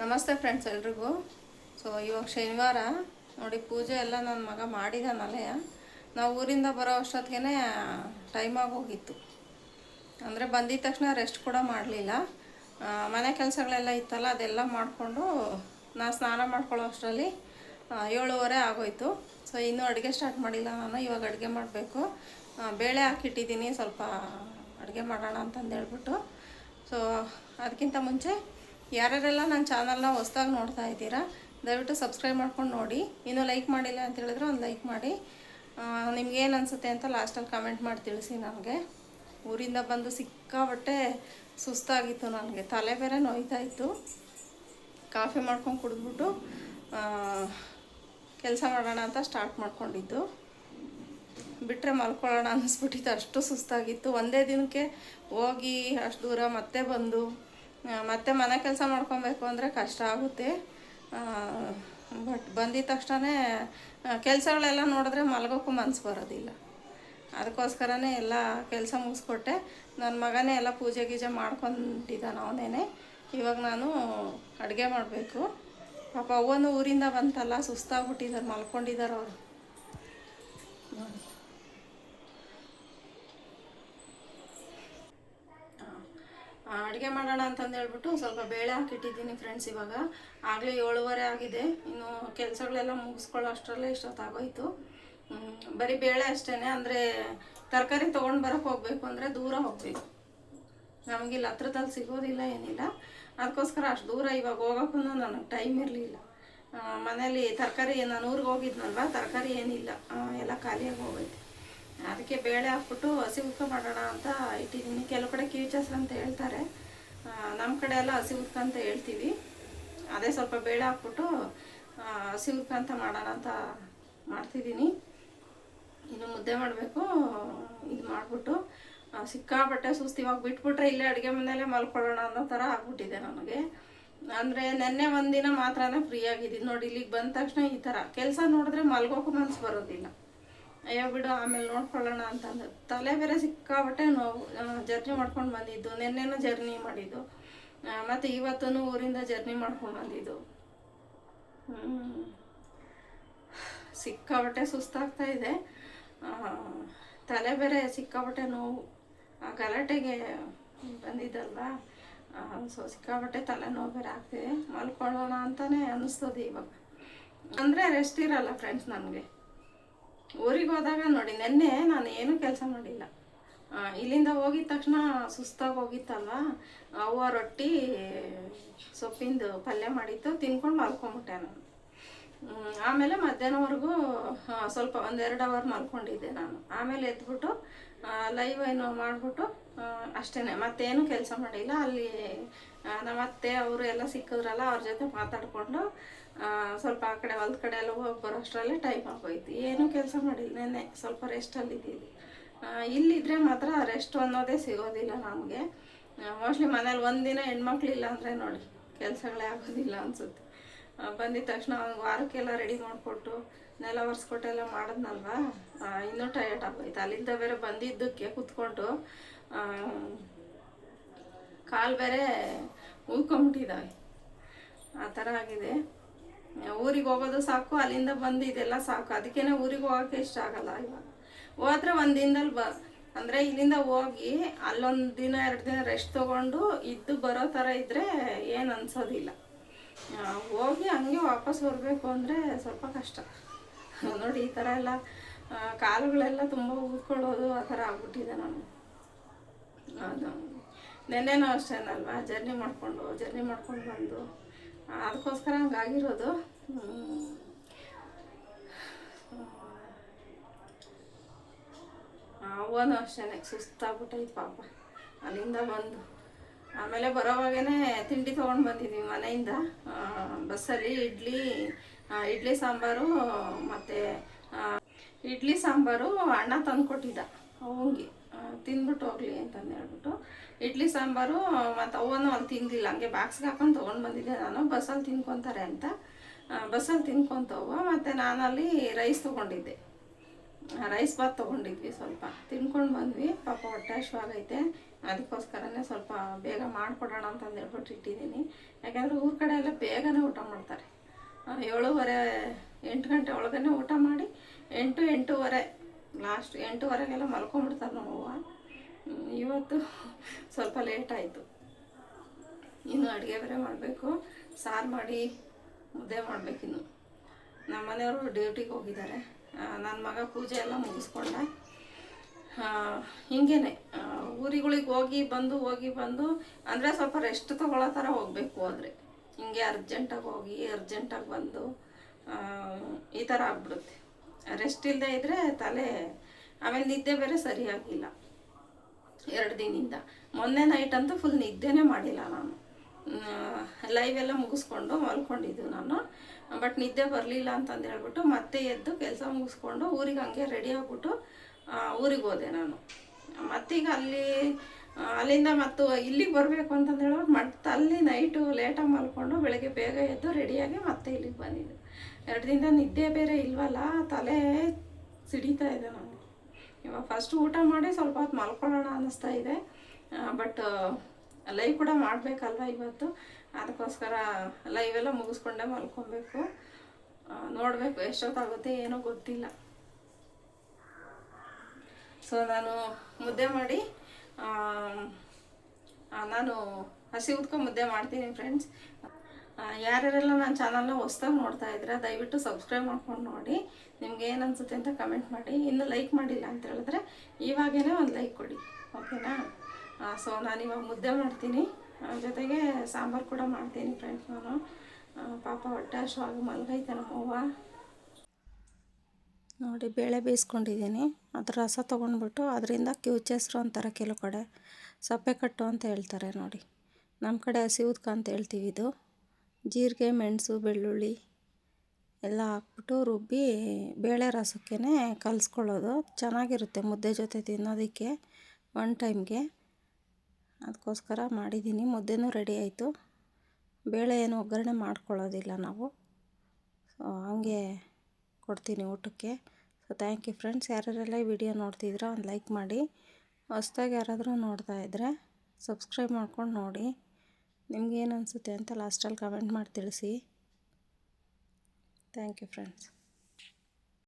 ನಮಸ್ತೆ ಫ್ರೆಂಡ್ಸ್ ಎಲ್ರಿಗೂ. ಸೊ ಇವಾಗ ಶನಿವಾರ. ನೋಡಿ, ಪೂಜೆ ಎಲ್ಲ ನನ್ನ ಮಗ ಮಾಡಿದಾನಲ್ಲೇ ನಾವು ಊರಿಂದ ಬರೋ ಅಷ್ಟೊತ್ತಿಗೆ ಟೈಮ್ ಆಗೋಗಿತ್ತು ಅಂದರೆ ಬಂದಿದ ತಕ್ಷಣ ರೆಸ್ಟ್ ಕೂಡ ಮಾಡಲಿಲ್ಲ. ಮನೆ ಕೆಲಸಗಳೆಲ್ಲ ಇತ್ತಲ್ಲ, ಅದೆಲ್ಲ ಮಾಡಿಕೊಂಡು ನಾನು ಸ್ನಾನ ಮಾಡ್ಕೊಳ್ಳೋ ಅಷ್ಟರಲ್ಲಿ ಏಳುವರೆ ಆಗೋಯ್ತು. ಸೊ ಇನ್ನೂ ಅಡುಗೆ ಸ್ಟಾರ್ಟ್ ಮಾಡಿಲ್ಲ ನಾನು, ಇವಾಗ ಅಡುಗೆ ಮಾಡಬೇಕು. ಬೇಳೆ ಹಾಕಿಟ್ಟಿದ್ದೀನಿ, ಸ್ವಲ್ಪ ಅಡುಗೆ ಮಾಡೋಣ ಅಂತಂದು ಹೇಳ್ಬಿಟ್ಟು. ಸೊ ಅದಕ್ಕಿಂತ ಮುಂಚೆ ಯಾರ್ಯಾರೆಲ್ಲ ನನ್ನ ಚಾನಲ್ನ ಹೊಸ್ದಾಗಿ ನೋಡ್ತಾ ಇದ್ದೀರಾ, ದಯವಿಟ್ಟು ಸಬ್ಸ್ಕ್ರೈಬ್ ಮಾಡ್ಕೊಂಡು ನೋಡಿ. ಇನ್ನೂ ಲೈಕ್ ಮಾಡಿಲ್ಲ ಅಂತ ಹೇಳಿದ್ರೆ ಒಂದು ಲೈಕ್ ಮಾಡಿ. ನಿಮ್ಗೇನು ಅನಿಸುತ್ತೆ ಅಂತ ಲಾಸ್ಟಲ್ಲಿ ಕಮೆಂಟ್ ಮಾಡಿ ತಿಳಿಸಿ ನನಗೆ. ಊರಿಂದ ಬಂದು ಸಿಕ್ಕಾಬಟ್ಟೆ ಸುಸ್ತಾಗಿತ್ತು ನನಗೆ. ತಲೆ ಬೇರೆ ನೋಯ್ತಾ ಇತ್ತು. ಕಾಫಿ ಮಾಡ್ಕೊಂಡು ಕುಡಿದ್ಬಿಟ್ಟು ಕೆಲಸ ಮಾಡೋಣ ಅಂತ ಸ್ಟಾರ್ಟ್ ಮಾಡ್ಕೊಂಡಿದ್ದು. ಬಿಟ್ಟರೆ ಮಲ್ಕೊಳ್ಳೋಣ ಅನ್ನಿಸ್ಬಿಟ್ಟಿತ್ತು ಅಷ್ಟು ಸುಸ್ತಾಗಿತ್ತು. ಒಂದೇ ದಿನಕ್ಕೆ ಹೋಗಿ ಅಷ್ಟು ದೂರ ಮತ್ತೆ ಬಂದು ಮತ್ತೆ ಮನೆ ಕೆಲಸ ಮಾಡ್ಕೊಬೇಕು ಅಂದರೆ ಕಷ್ಟ ಆಗುತ್ತೆ. ಬಟ್ ಬಂದಿದ ತಕ್ಷಣ ಕೆಲಸಗಳೆಲ್ಲ ನೋಡಿದ್ರೆ ಮಲಗೋಕ್ಕೂ ಮನಸ್ಸು ಬರೋದಿಲ್ಲ. ಅದಕ್ಕೋಸ್ಕರನೇ ಎಲ್ಲ ಕೆಲಸ ಮುಗಿಸ್ಕೊಟ್ಟೆ. ನನ್ನ ಮಗನೇ ಎಲ್ಲ ಪೂಜೆ ಗೀಜೆ ಮಾಡ್ಕೊಂಡಿದ್ದಾನ ಅವನೇನೆ. ಇವಾಗ ನಾನು ಅಡುಗೆ ಮಾಡಬೇಕು. ಪಾಪ ಅವ್ವನು ಊರಿಂದ ಬಂತಲ್ಲ ಸುಸ್ತಾಗ್ಬಿಟ್ಟಿದ್ದಾರೆ ಮಲ್ಕೊಂಡಿದ್ದಾರೆ ಅವರು. ನೋಡಿ ಅಡುಗೆ ಮಾಡೋಣ ಅಂತಂದು ಹೇಳ್ಬಿಟ್ಟು ಸ್ವಲ್ಪ ಬೇಳೆ ಹಾಕಿಟ್ಟಿದ್ದೀನಿ ಫ್ರೆಂಡ್ಸ್ ಇವಾಗ. ಆಗಲೇ ಏಳುವರೆ ಆಗಿದೆ. ಇನ್ನು ಕೆಲಸಗಳೆಲ್ಲ ಮುಗಿಸ್ಕೊಳ್ಳೋ ಅಷ್ಟರಲ್ಲೇ ಇಷ್ಟೊತ್ತಾಗೋಯ್ತು ಬರೀ ಬೇಳೆ ಅಷ್ಟೇ ಅಂದರೆ ತರಕಾರಿ ತೊಗೊಂಡು ಬರೋಕೆ ಹೋಗಬೇಕು ಅಂದರೆ ದೂರ ಹೋಗಬೇಕು. ನಮಗಿಲ್ಲಿ ಹತ್ರದಲ್ಲಿ ಸಿಗೋದಿಲ್ಲ ಏನಿಲ್ಲ. ಅದಕ್ಕೋಸ್ಕರ ಅಷ್ಟು ದೂರ ಇವಾಗ ಹೋಗೋಕ್ಕೂ ನನಗೆ ಟೈಮ್ ಇರಲಿಲ್ಲ. ಮನೇಲಿ ತರಕಾರಿ, ನಾನು ಊರಿಗೆ ಹೋಗಿದ್ನಲ್ವ, ತರಕಾರಿ ಏನಿಲ್ಲ. ಎಲ್ಲ ಖಾಲಿಯಾಗಿ ಹೋಗೈತೆ. ಅದಕ್ಕೆ ಬೇಳೆ ಹಾಕ್ಬಿಟ್ಟು ಹಸಿ ಉದ್ಕ ಮಾಡೋಣ ಅಂತ ಇಟ್ಟಿದ್ದೀನಿ. ಕೆಲವು ಕಡೆ ಕೀಚಸ್ರು ಅಂತ ಹೇಳ್ತಾರೆ. ನಮ್ಮ ಕಡೆ ಎಲ್ಲ ಹಸಿ ಉದ್ಕ ಅಂತ ಹೇಳ್ತೀವಿ. ಅದೇ ಸ್ವಲ್ಪ ಬೇಳೆ ಹಾಕ್ಬಿಟ್ಟು ಹಸಿ ಉದ್ಕ ಅಂತ ಮಾಡೋಣ ಅಂತ ಮಾಡ್ತಿದ್ದೀನಿ. ಇನ್ನು ಮುದ್ದೆ ಮಾಡಬೇಕು. ಇದು ಮಾಡಿಬಿಟ್ಟು ಸಿಕ್ಕಾಪಟ್ಟೆ ಸುಸ್ತು ಇವಾಗ ಬಿಟ್ಬಿಟ್ರೆ ಇಲ್ಲೇ ಅಡುಗೆ ಮನೆಯಲ್ಲೇ ಮಲ್ಕೊಳ್ಳೋಣ ಅನ್ನೋ ಥರ ಆಗ್ಬಿಟ್ಟಿದೆ ನನಗೆ. ಅಂದರೆ ನೆನ್ನೆ ಒಂದಿನ ಮಾತ್ರನೇ ಫ್ರೀ ಆಗಿದ್ದೀನಿ. ನೋಡಿ, ಇಲ್ಲಿಗೆ ಬಂದ ತಕ್ಷಣ ಈ ಥರ. ಕೆಲಸ ನೋಡಿದ್ರೆ ಮಲ್ಗೋಕ್ಕೂ ಮನಸ್ಸು ಬರೋದಿಲ್ಲ. ಅಯ್ಯೋ ಬಿಡು, ಆಮೇಲೆ ನೋಡ್ಕೊಳ್ಳೋಣ ಅಂತಂದು. ತಲೆ ಬೇರೆ ಸಿಕ್ಕಾಬಟ್ಟೆ ನೋವು. ಜರ್ನಿ ಮಾಡ್ಕೊಂಡು ಬಂದಿದ್ದು. ನಿನ್ನೆನೂ ಜರ್ನಿ ಮಾಡಿದ್ದು. ಮತ್ತೆ ಇವತ್ತೂ ಊರಿಂದ ಜರ್ನಿ ಮಾಡ್ಕೊಂಡು ಬಂದಿದ್ದು. ಹ್ಮ್. ಸಿಕ್ಕಾಪಟ್ಟೆ ಸುಸ್ತಾಗ್ತಾ ಇದೆ. ತಲೆ ಬೇರೆ ಸಿಕ್ಕಾಬಟ್ಟೆ ನೋವು. ಗಲಾಟೆಗೆ ಬಂದಿದ್ದಲ್ವಾ? ಸೊ ಸಿಕ್ಕಾಪಟ್ಟೆ ತಲೆನೋವು ಬೇರೆ ಆಗ್ತಿದೆ. ಮಲ್ಕೊಳ್ಳೋಣ ಅಂತಾನೆ ಅನ್ನಿಸ್ತದೆ ಇವಾಗ. ಅಂದರೆ ರೆಸ್ಟ್ ಇರಲ್ಲ ಫ್ರೆಂಡ್ಸ್ ನನಗೆ ಊರಿಗೆ ಹೋದಾಗ ನೋಡಿ, ನಿನ್ನೆ ನಾನು ಏನೂ ಕೆಲಸ ಮಾಡಿಲ್ಲ. ಇಲ್ಲಿಂದ ಹೋಗಿದ ತಕ್ಷಣ ಸುಸ್ತಾಗಿ ಹೋಗಿತ್ತಲ್ವ? ಅವ್ವ ರೊಟ್ಟಿ, ಸೊಪ್ಪಿಂದು ಪಲ್ಯ ಮಾಡಿತ್ತು, ತಿನ್ಕೊಂಡು ಮಲ್ಕೊಂಬಿಟ್ಟೆ ನಾನು. ಆಮೇಲೆ ಮಧ್ಯಾಹ್ನವರೆಗೂ ಸ್ವಲ್ಪ ಒಂದೆರಡು ಅವರ್ ಮಲ್ಕೊಂಡಿದ್ದೆ ನಾನು. ಆಮೇಲೆ ಎದ್ಬಿಟ್ಟು ಲೈವ್ ಏನೋ ಮಾಡಿಬಿಟ್ಟು ಅಷ್ಟೇ ಮತ್ತೇನು ಕೆಲಸ ಮಾಡಿಲ್ಲ. ಅಲ್ಲಿ ನಮ್ಮ ಅತ್ತೆ ಅವರು ಎಲ್ಲ ಸಿಕ್ಕಿದ್ರಲ್ಲ, ಅವ್ರ ಜೊತೆ ಮಾತಾಡಿಕೊಂಡು ಸ್ವಲ್ಪ ಆ ಕಡೆ ಹೊಲ್ದ ಕಡೆ ಎಲ್ಲ ಹೋಗಿ ಬರೋಷ್ಟರಲ್ಲೇ ಟೈಮ್ ಆಗೋಯ್ತು ಏನೂ ಕೆಲಸ ಮಾಡಿಲ್ಲ ನೆನ್ನೆ, ಸ್ವಲ್ಪ ರೆಸ್ಟಲ್ಲಿ ಇದ್ದೀವಿ. ಇಲ್ಲಿದ್ದರೆ ಮಾತ್ರ ರೆಸ್ಟ್ ಅನ್ನೋದೇ ಸಿಗೋದಿಲ್ಲ ನಮಗೆ. ಮೋಸ್ಟ್ಲಿ ಮನೇಲಿ ಒಂದಿನ ಹೆಣ್ಮಕ್ಳಿಲ್ಲ ಅಂದರೆ ನೋಡಿ, ಕೆಲಸಗಳೇ ಆಗೋದಿಲ್ಲ ಅನಿಸುತ್ತೆ. ಬಂದಿದ ತಕ್ಷಣ ಅವ್ನಿಗೆ ವಾರಕ್ಕೆಲ್ಲ ರೆಡಿ ಮಾಡಿಕೊಟ್ಟು ನೆಲ ಒರೆಸ್ಕೊಟ್ಟೆಲ್ಲ ಮಾಡಿದ್ನಲ್ವಾ? ಇನ್ನೂ ಟಯರ್ಡ್ ಆಗೋಯ್ತು ಅಲ್ಲಿಂದ ಬೇರೆ ಬಂದಿದ್ದಕ್ಕೆ ಕೂತ್ಕೊಂಡು ಕಾಲು ಬೇರೆ ಉಳ್ಕೊಂಬಿಟ್ಟಿದ್ದಾವೆ ಆ ಥರ ಆಗಿದೆ. ಊರಿಗೆ ಹೋಗೋದು ಸಾಕು, ಅಲ್ಲಿಂದ ಬಂದು ಇದೆಲ್ಲ ಸಾಕು. ಅದಕ್ಕೇನೆ ಊರಿಗೆ ಹೋಗೋಕ್ಕೆ ಇಷ್ಟ ಆಗಲ್ಲ ಇವಾಗ. ಹೋದ್ರೆ ಒಂದು ದಿನದಲ್ಲಿ ಬ, ಅಂದರೆ ಇಲ್ಲಿಂದ ಹೋಗಿ ಅಲ್ಲೊಂದು ದಿನ, ಎರಡು ದಿನ ರೆಸ್ಟ್ ತೊಗೊಂಡು ಇದ್ದು ಬರೋ ಥರ ಇದ್ದರೆ ಏನು ಅನ್ಸೋದಿಲ್ಲ. ಹೋಗಿ ಹಂಗೆ ವಾಪಸ್ ಬರಬೇಕು ಅಂದರೆ ಸ್ವಲ್ಪ ಕಷ್ಟ. ನೋಡಿ, ಈ ಥರ ಎಲ್ಲ ಕಾಲುಗಳೆಲ್ಲ ತುಂಬ ಊದ್ಕೊಳ್ಳೋದು ಆ ಥರ ಆಗ್ಬಿಟ್ಟಿದೆ ನಾನು ಅದು. ನೆನ್ನೆನೂ ಅಷ್ಟೇನಲ್ವಾ? ಜರ್ನಿ ಮಾಡಿಕೊಂಡು, ಜರ್ನಿ ಮಾಡ್ಕೊಂಡು ಬಂದು. ಅದಕ್ಕೋಸ್ಕರ ಹಂಗಾಗಿರೋದು ಅವನು ಅಷ್ಟೇ ಸುಸ್ತಾಗ್ಬಿಟ್ಟೈತೆ ಪಾಪ. ಅಲ್ಲಿಂದ ಬಂದು. ಆಮೇಲೆ ಬರೋವಾಗೇ ತಿಂಡಿ ತೊಗೊಂಡು ಬಂದಿದ್ವಿ ಮನೆಯಿಂದ. ಬಸ್ಸಲ್ಲಿ ಇಡ್ಲಿ ಇಡ್ಲಿ ಸಾಂಬಾರು, ಮತ್ತು ಇಡ್ಲಿ ಸಾಂಬಾರು ಅಣ್ಣ ತಂದುಕೊಟ್ಟಿದ್ದ, ಅವಂಗೆ. ತಿಂದ್ಬಿಟ್ಟು ಹೋಗ್ಲಿ ಅಂತಂದು ಹೇಳ್ಬಿಟ್ಟು, ಇಡ್ಲಿ ಸಾಂಬಾರು, ಮತ್ತು ಅವನು ಅಲ್ಲಿ ತಿಂದಿಲ್ಲ, ಹಂಗೆ ಬಾಕ್ಸ್ಗೆ ಹಾಕೊಂಡು ತೊಗೊಂಡು ಬಂದಿದ್ದೆ ನಾನು, ಬಸ್ಸಲ್ಲಿ ತಿನ್ಕೊತಾರೆ ಅಂತ. ಬಸ್ಸಲ್ಲಿ ತಿನ್ಕೊತವ ಮತ್ತು ನಾನಲ್ಲಿ ರೈಸ್ ತೊಗೊಂಡಿದ್ದೆ. ರೈಸ್ ಬಾತ್ ತೊಗೊಂಡಿದ್ವಿ ಸ್ವಲ್ಪ. ತಿನ್ಕೊಂಡು ಬಂದ್ವಿ, ಪಾಪ ಹೊಟ್ಟೆ ಹಶ್ವಾಗೈತೆ ಅದಕ್ಕೋಸ್ಕರನೇ ಸ್ವಲ್ಪ ಬೇಗ ಮಾಡಿಕೊಡೋಣ ಅಂತಂದು ಹೇಳ್ಬಿಟ್ಟು ಇಟ್ಟಿದ್ದೀನಿ. ಯಾಕೆಂದರೆ ಊರ ಕಡೆ ಎಲ್ಲ ಬೇಗನೆ ಊಟ ಮಾಡ್ತಾರೆ. ಏಳುವರೆ, ಎಂಟು ಗಂಟೆ ಒಳಗನೆ ಊಟ ಮಾಡಿ, ಎಂಟು, ಎಂಟೂವರೆ ಲಾಸ್ಟ್ ಎಂಟೂವರೆಗೆಲ್ಲ ಮಲ್ಕೊಂಡ್ಬಿಡ್ತಾರೆ ನಮ್ಮವ್ವ ಇವತ್ತು ಸ್ವಲ್ಪ ಲೇಟ್ ಆಯಿತು. ಇನ್ನು ಅಡುಗೆ ಬೇರೆ ಮಾಡಬೇಕು. ಸಾರು ಮಾಡಿ ಮುದ್ದೆ ಮಾಡಬೇಕಿನ್ನು ನಮ್ಮ ಮನೆಯವರು ಡ್ಯೂಟಿಗೆ ಹೋಗಿದ್ದಾರೆ. ನನ್ನ ಮಗ ಪೂಜೆ ಎಲ್ಲ ಮುಗಿಸ್ಕೊಂಡ. ಹಿಂಗೇನೆ ಊರಿಗಳಿಗೆ ಹೋಗಿ ಬಂದು ಹೋಗಿ ಬಂದು, ಅಂದರೆ ಸ್ವಲ್ಪ ರೆಸ್ಟ್ ತೊಗೊಳ್ಳೋ ಥರ ಹೋಗಬೇಕು ಆದರೆ. ಹಿಂಗೆ ಅರ್ಜೆಂಟಾಗಿ ಹೋಗಿ ಅರ್ಜೆಂಟಾಗಿ ಬಂದು ಈ ಥರ ಆಗ್ಬಿಡುತ್ತೆ. ರೆಸ್ಟ್ ಇಲ್ಲದೆ ಇದ್ದರೆ ತಲೆ ಆಮೇಲೆ ನಿದ್ದೆ ಬೇರೆ ಸರಿಯಾಗಿಲ್ಲ. ಎರಡು ದಿನದಿಂದ. ಮೊನ್ನೆ ನೈಟ್ ಅಂತೂ ಫುಲ್ ನಿದ್ದೆನೇ ಮಾಡಿಲ್ಲ ನಾನು. ಲೈವ್ ಎಲ್ಲ ಮುಗಿಸ್ಕೊಂಡು ಮಲ್ಕೊಂಡಿದ್ದು ನಾನು. ಬಟ್ ನಿದ್ದೆ ಬರಲಿಲ್ಲ ಅಂತಂದು ಹೇಳ್ಬಿಟ್ಟು ಮತ್ತೆ ಎದ್ದು ಕೆಲಸ ಮುಗಿಸ್ಕೊಂಡು ಊರಿಗೆ ಹಂಗೆ ರೆಡಿ ಆಗಿಬಿಟ್ಟು ಊರಿಗೆ ಹೋದೆ ನಾನು. ಮತ್ತೀಗ ಅಲ್ಲಿ ಅಲ್ಲಿಂದ ಮತ್ತು ಇಲ್ಲಿಗೆ ಬರಬೇಕು ಅಂತಂದು ಹೇಳ್ಬಿಟ್ಟು ಮತ್ತೆ ಅಲ್ಲಿ ನೈಟು ಲೇಟಾಗಿ ಮಲ್ಕೊಂಡು ಬೆಳಗ್ಗೆ ಬೇಗ ಎದ್ದು ರೆಡಿಯಾಗಿ ಮತ್ತೆ ಇಲ್ಲಿಗೆ ಬಂದಿದ್ದು. ಎರಡು ದಿನದ ನಿದ್ದೆ ಬೇರೆ ಇಲ್ವಲ್ಲ, ತಲೆ ಸಿಡಿತಾ ಇದೆ ನನಗೆ ಇವಾಗ ಫಸ್ಟ್ ಊಟ ಮಾಡಿ ಸ್ವಲ್ಪ ಹೊತ್ತು ಮಲ್ಕೊಳ್ಳೋಣ ಅನ್ನಿಸ್ತಾ ಇದೆ. ಬಟ್ ಲೈವ್ ಕೂಡ ಮಾಡಬೇಕಲ್ವ ಇವತ್ತು? ಅದಕ್ಕೋಸ್ಕರ ಲೈವ್ ಎಲ್ಲ ಮುಗಿಸ್ಕೊಂಡೆ ಮಲ್ಕೊಬೇಕು. ನೋಡಬೇಕು ಎಷ್ಟೊತ್ತಾಗುತ್ತೆ ಏನೋ ಗೊತ್ತಿಲ್ಲ. ಸೊ ನಾನು ಮುದ್ದೆ ಮಾಡಿ ನಾನು ಹಸಿ ಉದ್ಕೊಂಡು ಮುದ್ದೆ ಮಾಡ್ತೀನಿ ಫ್ರೆಂಡ್ಸ್ ಯಾರ್ಯಾರೆಲ್ಲ ನನ್ನ ಚಾನಲ್ನ ಹೊಸ್ದಾಗಿ ನೋಡ್ತಾ ಇದ್ರೆ ದಯವಿಟ್ಟು ಸಬ್ಸ್ಕ್ರೈಬ್ ಮಾಡ್ಕೊಂಡು ನೋಡಿ. ನಿಮ್ಗೆ ಏನು ಅನ್ಸುತ್ತೆ ಅಂತ ಕಮೆಂಟ್ ಮಾಡಿ. ಇನ್ನು ಲೈಕ್ ಮಾಡಿಲ್ಲ ಅಂತ ಹೇಳಿದ್ರೆ ಇವಾಗೇನೆ ಒಂದು ಲೈಕ್ ಕೊಡಿ, ಓಕೆನಾ? ಸೊ ಇವಾಗ ಮುದ್ದೆ ಮಾಡ್ತೀನಿ. ಜೊತೆಗೆ ಸಾಂಬಾರು ಕೂಡ ಮಾಡ್ತೀನಿ ಫ್ರೆಂಡ್ಸ್ ನಾನು. ಪಾಪ ಹೊಟ್ಟೆ ಹಶ್ವಾಗಿ ಮಲ್ಗೈತೆ ನಮ್ಮವ್ವ ನೋಡಿ, ಬೇಳೆ ಬೇಯಿಸ್ಕೊಂಡಿದ್ದೀನಿ. ಅದ್ರ ರಸ ತೊಗೊಂಡ್ಬಿಟ್ಟು ಅದರಿಂದ ಕಿವುಚೆಸ್ರು ಅಂತಾರೆ ಕೆಲವು ಕಡೆ. ಸಪ್ಪೆ ಕಟ್ಟು ಅಂತ ಹೇಳ್ತಾರೆ ನೋಡಿ. ನಮ್ಮ ಕಡೆ ಹಸಿ ಉದ್ಕ ಅಂತ ಹೇಳ್ತೀವಿ ಇದು. ಜೀರಿಗೆ, ಮೆಣಸು, ಬೆಳ್ಳುಳ್ಳಿ ಎಲ್ಲ ಹಾಕ್ಬಿಟ್ಟು ರುಬ್ಬಿ ಬೇಳೆ ರಸಕ್ಕೆ ಕಲಸ್ಕೊಳ್ಳೋದು. ಚೆನ್ನಾಗಿರುತ್ತೆ ಮುದ್ದೆ ಜೊತೆ ತಿನ್ನೋದಕ್ಕೆ ಒನ್ ಟೈಮ್ಗೆ ಅದಕ್ಕೋಸ್ಕರ ಮಾಡಿದ್ದೀನಿ. ಮುದ್ದೆನೂ ರೆಡಿ ಆಯಿತು. ಬೇಳೆ ಏನು ಒಗ್ಗರಣೆ ಮಾಡ್ಕೊಳ್ಳೋದಿಲ್ಲ ನಾವು. ಸೊ ಹಂಗೆ ಕೊಡ್ತೀನಿ ಊಟಕ್ಕೆ. ಸೊ ಥ್ಯಾಂಕ್ ಯು ಫ್ರೆಂಡ್ಸ್ ಯಾರ್ಯಾರೆಲ್ಲ ಈ ವಿಡಿಯೋ ನೋಡ್ತಿದ್ರೋ ಒಂದು ಲೈಕ್ ಮಾಡಿ. ಹೊಸ್ದಾಗಿ ಯಾರಾದರೂ ನೋಡ್ತಾ ಇದ್ದರೆ ಸಬ್ಸ್ಕ್ರೈಬ್ ಮಾಡ್ಕೊಂಡು ನೋಡಿ. ನಿಮ್ಗೇನು ಅನಿಸುತ್ತೆ ಅಂತ ಲಾಸ್ಟಲ್ಲಿ ಕಮೆಂಟ್ ಮಾಡಿ ತಿಳಿಸಿ. Thank you friends